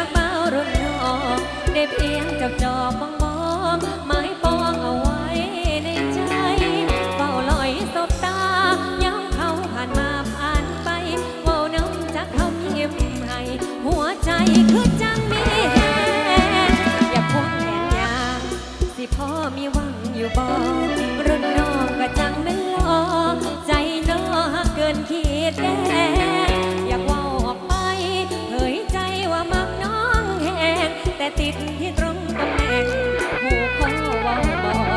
าเป้ารุ่นอได้เพียงจับจอบมองมไม้ปองเอาไว้ในใจเฝ้าลอยสบตาย้ำเขาผ่านมาผ่านไปเฝ้าน้ำจากเขายิ้มให้หัวใจคือจังมีแหนอย่าพูดแขนยางสิพ่อมีหวังอยู่บ่รุ่นนอกก็จังไม่นลอใจนอหักเกินขีดแดง ติดที่ตรงตำแหน่งหูข้อว่าบอก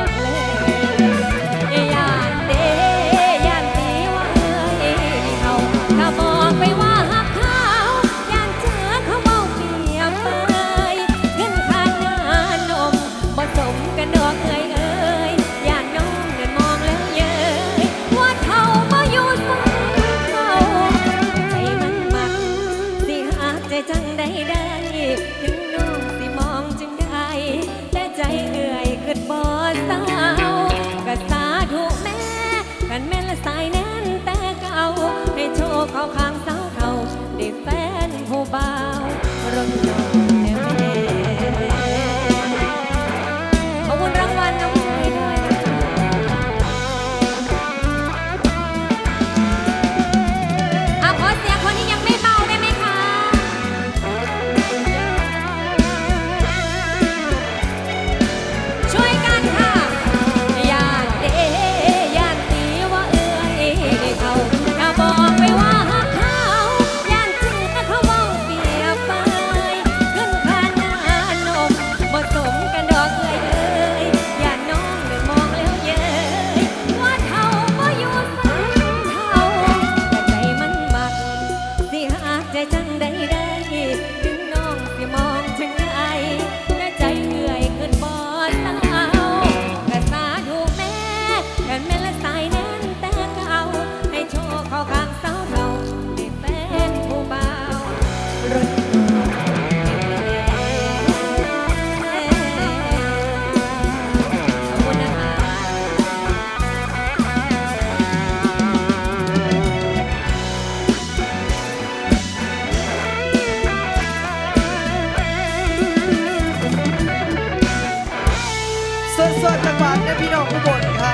สดสดจากฝากนะพี่น้องผู้บนครั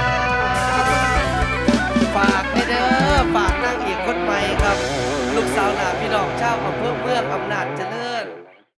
บฝากเด้อฝากนั่งเอกคนใหม่ครับ ลูกสาวหลาพี่น้องชาวอำเภอเมืองอำนาจเจริญ